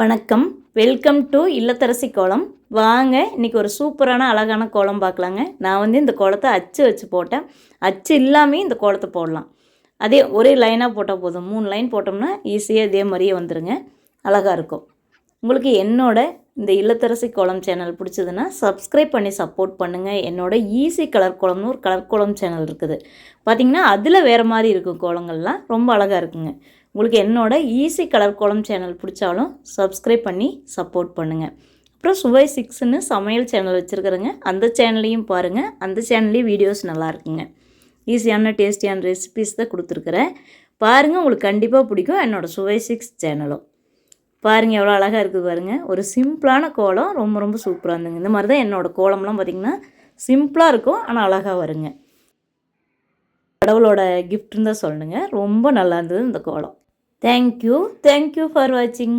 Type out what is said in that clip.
வணக்கம். Welcome to இல்லத்தரசி கோலம். வாங்க இன்றைக்கி ஒரு சூப்பரான அழகான கோலம் பார்க்கலாங்க. நான் வந்து இந்த கோலத்தை அச்சு வச்சு போட்டேன். அச்சு இல்லாமல் இந்த கோலத்தை போடலாம். அதே ஒரே லைனாக போட்டால் போதும். மூணு லைன் போட்டோம்னா ஈஸியாக இதே மாதிரியே வந்துடுங்க அழகாக இருக்கும். உங்களுக்கு என்னோட இந்த இல்லத்தரசி கோலம் சேனல் பிடிச்சதுன்னா சப்ஸ்கிரைப் பண்ணி சப்போர்ட் பண்ணுங்கள் என்னோட ஈஸி கலர் கோலம்னு ஒரு கலர் கோலம் சேனல் இருக்குது. பார்த்தீங்கன்னா அதில் வேறு மாதிரி இருக்கும் கோலங்கள்லாம். ரொம்ப அழகாக இருக்குங்க. உங்களுக்கு என்னோட ஈஸி கலர் கோலம் சேனல் பிடிச்சாலும் சப்ஸ்கிரைப் பண்ணி சப்போர்ட் பண்ணுங்கள் அப்புறம் சுவை சிக்ஸ்னு சமையல் சேனல் வச்சுருக்குறேங்க. அந்த சேனல்லையும் பாருங்கள் அந்த சேனல்லையும் வீடியோஸ் நல்லா இருக்குங்க. ஈஸியான டேஸ்டியான ரெசிபிஸ் தான் கொடுத்துருக்குறேன். பாருங்கள் உங்களுக்கு கண்டிப்பாக பிடிக்கும் என்னோடய சுவை சிக்ஸ் சேனலும். பாருங்கள் எவ்வளோ அழகாக இருக்குது பாருங்கள் ஒரு சிம்பிளான கோலம் ரொம்ப ரொம்ப சூப்பராக இருந்துங்க இந்த மாதிரி தான் என்னோடய கோலம்லாம் பார்த்திங்கன்னா சிம்பிளாக இருக்கும் ஆனால் அழகாக வருங்க. கடவுளோட கிஃப்ட்னு தான் சொல்லணுங்க. ரொம்ப நல்லா இருந்தது இந்த கோலம். தேங்க்யூ தேங்க்யூ ஃபார் வாட்சிங்